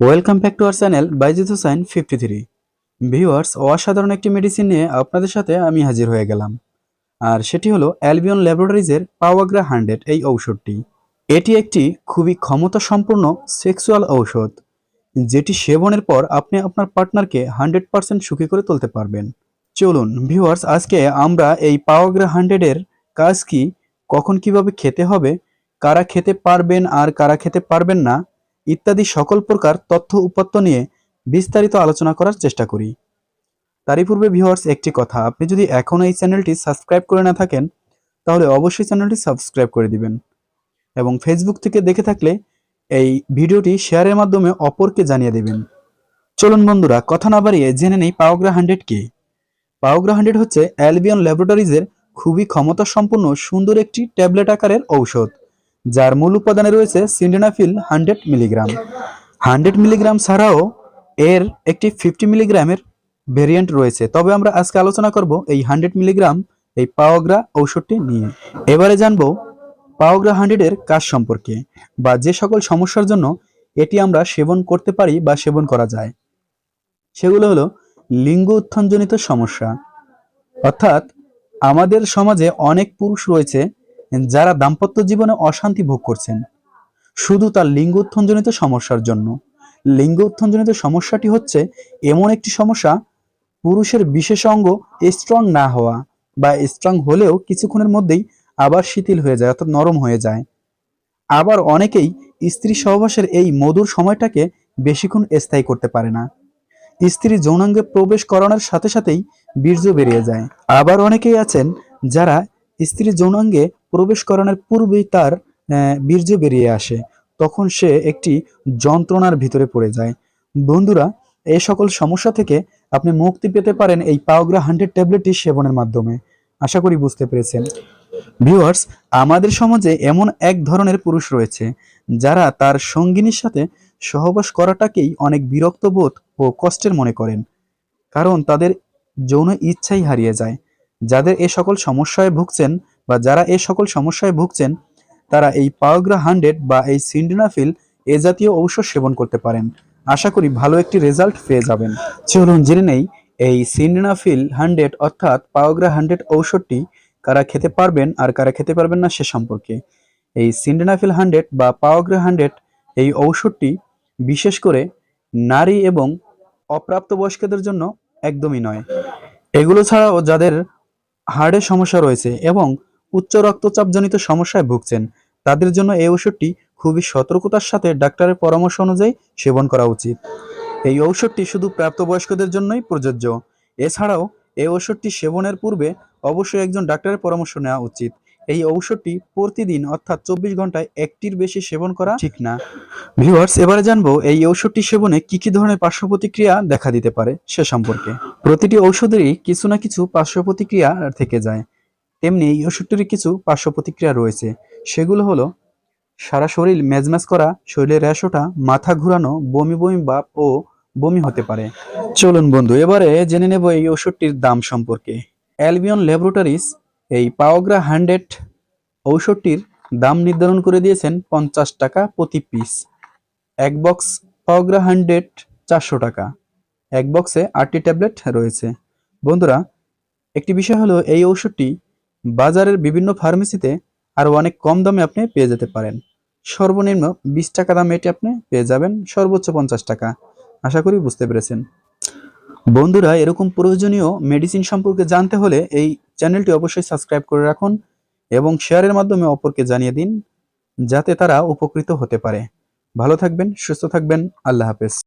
Welcome back to our channel Bajit Hossain fifty three viewers অসাধারণ একটি medicine নিয়ে আপনাদের সাথে আমি হাজির হয়ে গেলাম। আর সেটি হলো অ্যালবিয়ন ল্যাবরেটরিজের পাওয়াগ্রা হান্ড্রেড এই ঔষধটি। এটি একটি খুবই ক্ষমতা সম্পন্ন সেক্সুয়াল ঔষধ, যেটি সেবনের পর আপনি আপনার পার্টনারকে হান্ড্রেড পার্সেন্ট সুখী করে তুলতে পারবেন। চলুন ভিউয়ার্স আজকে আমরা এই পাওয়াগ্রা হান্ড্রেডের কাজ কি, কখন কীভাবে খেতে হবে, কারা খেতে পারবেন আর কারা খেতে পারবেন না ইত্যাদি সকল প্রকার তথ্য উপাত্ত নিয়ে বিস্তারিত আলোচনা করার চেষ্টা করি। তারই পূর্বে ভিউয়ার্স, একটি কথা। আপনি যদি এখনও এই চ্যানেলটি সাবস্ক্রাইব করে না থাকেন, তাহলে অবশ্যই চ্যানেলটি সাবস্ক্রাইব করে দিবেন এবং ফেসবুক থেকে দেখে থাকলে এই ভিডিওটি শেয়ারের মাধ্যমে অপরকে জানিয়ে দেবেন। চলুন বন্ধুরা, কথা না বাড়িয়ে জেনে নেই পাওগ্রা হান্ড্রেড কি। পাওগ্রা হান্ড্রেড হচ্ছে অ্যালবিয়ন ল্যাবরেটরিজের খুবই ক্ষমতাসম্পন্ন সুন্দর একটি ট্যাবলেট আকারের ঔষধ। যার মূল উপাদানে রয়েছে sildenafil hundred milligram. Hundred milligram ছাড়াও এর একটি ফিফটি মিলিগ্রামের ভেরিয়েন্ট রয়েছে। তবে আমরা আজকে আলোচনা করব এই হান্ড্রেড মিলিগ্রাম, এই পাওগ্রা ঔষধটি নিয়ে। এবারে জানব পাওগ্রা হান্ড্রেডের কাজ সম্পর্কে বা যে সকল সমস্যার জন্য এটি আমরা সেবন করতে পারি বা সেবন করা যায়। সেগুলো হলো লিঙ্গ উত্থানজনিত সমস্যা। অর্থাৎ আমাদের সমাজে অনেক পুরুষ রয়েছে যারা দাম্পত্য জীবনে অশান্তি ভোগ করছেন, শুধু তার লিঙ্গ উত্থানজনিত সমস্যার জন্য। লিঙ্গ উত্থানজনিত সমস্যাটি হচ্ছে এমন একটি সমস্যা, পুরুষের বিশেষ অঙ্গ স্ট্রং না হওয়া বা স্ট্রং হলেও কিছুক্ষণের মধ্যেই আবার শিথিল হয়ে যায় অর্থাৎ নরম হয়ে যায়। আবার অনেকেই স্ত্রী সহবাসের এই মধুর সময়টাকে বেশিক্ষণ স্থায়ী করতে পারে না। স্ত্রী যৌনাঙ্গে প্রবেশ করানোর সাথে সাথেই বীর্য বেরিয়ে যায়। আবার অনেকেই আছেন যারা স্ত্রী যৌনাঙ্গে প্রবেশ করানোর পূর্বেই তার বীর্য বেরিয়ে আসে। তখন সে একটি যন্ত্রণার ভিতরে পড়ে যায়। বন্ধুরা, এই সকল সমস্যা থেকে আপনি মুক্তি পেতে পারেন এই পাওগ্রা হান্ড্রেড ট্যাবলেটটি সেবনের মাধ্যমে। আশা করি বুঝতে পেরেছেন। ভিউয়ার্স, আমাদের সমাজে এমন এক ধরনের পুরুষ রয়েছে, যারা তার সঙ্গিনীর সাথে সহবাস করাটাকেই অনেক বিরক্ত বোধ ও কষ্টের মনে করেন। কারণ তাদের যৌন ইচ্ছাই হারিয়ে যায়। যাদের এ সকল সমস্যায় ভুগছেন বা যারা এ সকল সমস্যায় ভুগছেন, তারা এই পাওগ্রা হান্ড্রেড বা এই সিন্ডেনাফিল এ জাতীয় ঔষধ সেবন করতে পারেন। আশা করি ভালো একটি রেজাল্ট পেয়ে যাবেন। চলুন জেনে নেই, এই সিন্ডেনাফিল হান্ড্রেড অর্থাৎ পাওগ্রা হান্ড্রেড ঔষধটি কারা খেতে পারবেন আর কারা খেতে পারবেন না সে সম্পর্কে। এই সিন্ডেনাফিল হান্ড্রেড বা পাওগ্রা হান্ড্রেড এই ঔষধটি বিশেষ করে নারী এবং অপ্রাপ্তবয়স্কদের জন্য একদমই নয়। এগুলো ছাড়াও যাদের হার্টের সমস্যা রয়েছে এবং উচ্চ রক্তচাপজনিত সমস্যায় ভুগছেন। তাদের জন্য এই ওষুধটি খুবই সতর্কতার সাথে ডাক্তারের পরামর্শ অনুযায়ী সেবন করা উচিত। এই ঔষধটি শুধু প্রাপ্তবয়স্কদের জন্যই প্রযোজ্য। এছাড়াও এই ওষুধটি সেবনের পূর্বে অবশ্যই একজন ডাক্তারের পরামর্শ নেওয়া উচিত। এই ঔষধটি প্রতিদিন অর্থাৎ চব্বিশ ঘন্টায় একটির বেশি সেবন করা ঠিক না। ভিউয়ার্স, এবারে জানব এই ঔষধটি সেবনে কি কি ধরনের পার্শ্ব প্রতিক্রিয়া দেখা দিতে পারে সে সম্পর্কে। প্রতিটি ঔষধেরই কিছু না কিছু পার্শ্ব প্রতিক্রিয়া থেকে যায়। তেমনি এই ওষুধটির কিছু পার্শ্ব প্রতিক্রিয়া রয়েছে। সেগুলো হলো, সারা শরীর মেজমেজ করা, শরীরের র্যাশ ওঠা মাথা ঘুরানো, বমি বমি ভাব ও বমি হতে পারে। চলুন বন্ধু, এবারে জেনে নেব এই ওষুধটির দাম সম্পর্কে। অ্যালবিয়ন ল্যাবরেটরিজ এই পাওগ্রা হান্ড্রেড ঔষধটির দাম নির্ধারণ করে দিয়েছেন পঞ্চাশ টাকা প্রতি পিস। এক বক্স পাওগ্রা হান্ড্রেড চারশো টাকা। এক বক্সে আটটি ট্যাবলেট রয়েছে। বন্ধুরা, একটি বিষয় হলো, এই ঔষধটি বাজারের বিভিন্ন ফার্মেসিতে আরও অনেক কম দামে আপনি পেয়ে যেতে পারেন। সর্বনিম্ন বিশ টাকা দামে এটি আপনি পেয়ে যাবেন, সর্বোচ্চ পঞ্চাশ টাকা। আশা করি বুঝতে পেরেছেন। বন্ধুরা, এরকম প্রয়োজনীয় মেডিসিন সম্পর্কে জানতে হলে এই চ্যানেলটি অবশ্যই সাবস্ক্রাইব করে রাখুন এবং শেয়ারের মাধ্যমে অপরকে জানিয়ে দিন, যাতে তারা উপকৃত হতে পারে। ভালো থাকবেন, সুস্থ থাকবেন, আল্লাহ হাফেজ।